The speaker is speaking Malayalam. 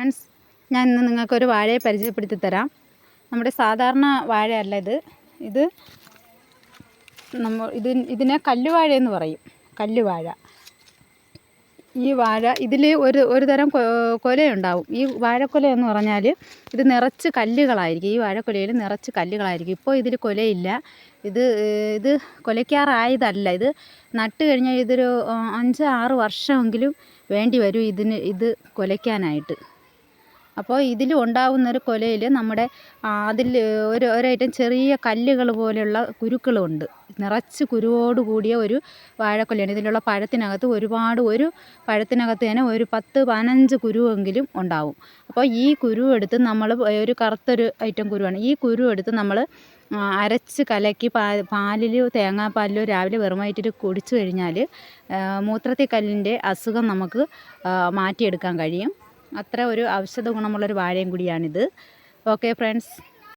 ഫ്രണ്ട്സ് ഞാൻ ഇന്ന് നിങ്ങൾക്കൊരു വാഴയെ പരിചയപ്പെടുത്തി തരാം നമ്മുടെ സാധാരണ വാഴയല്ല ഇത്. ഇത് നമ്മൾ ഇത് ഇതിനെ കല്ലുവാഴ എന്ന് പറയും. കല്ലുവാഴ. ഈ വാഴ ഇതിൽ ഒരു ഒരു തരം കൊലയുണ്ടാവും. ഈ വാഴക്കൊല എന്ന് പറഞ്ഞാൽ ഇത് നിറച്ച് കല്ലുകളായിരിക്കും. ഈ വാഴക്കൊലയിൽ നിറച്ച് കല്ലുകളായിരിക്കും. ഇപ്പോൾ ഇതിൽ കൊലയില്ല. ഇത് ഇത് കൊലയ്ക്കാറായതല്ല. ഇത് നട്ട് കഴിഞ്ഞാൽ ഇതൊരു അഞ്ച് ആറ് വർഷമെങ്കിലും വേണ്ടി വരും ഇതിന് ഇത് കൊലയ്ക്കാനായിട്ട്. അപ്പോൾ ഇതിൽ ഉണ്ടാകുന്നൊരു കൊലയിൽ നമ്മുടെ അതിൽ ഒരു ഒരൈറ്റം ചെറിയ കല്ലുകൾ പോലെയുള്ള കുരുക്കളുണ്ട്. നിറച്ച് കുരുവോട് കൂടിയ ഒരു വാഴക്കൊലയാണ്. ഇതിലുള്ള പഴത്തിനകത്ത് ഒരുപാട് ഒരു പഴത്തിനകത്ത് തന്നെ ഒരു പത്ത് പതിനഞ്ച് കുരുവെങ്കിലും ഉണ്ടാവും. അപ്പോൾ ഈ കുരു എടുത്ത് നമ്മൾ ഒരു കറുത്തൊരു ഐറ്റം കുരുവാണ്. ഈ കുരു എടുത്ത് നമ്മൾ അരച്ച് കലക്കി പാ പാലിൽ തേങ്ങാപ്പാലിലോ രാവിലെ വെറുമായിട്ട് കുടിച്ചു കഴിഞ്ഞാൽ മൂത്രത്തിൽ കല്ലിന്റെ അസുഖം നമുക്ക് മാറ്റിയെടുക്കാൻ കഴിയും. അത്ര ഒരു ഔഷധ ഗുണമുള്ളൊരു വാഴയും കൂടിയാണിത്. Okay friends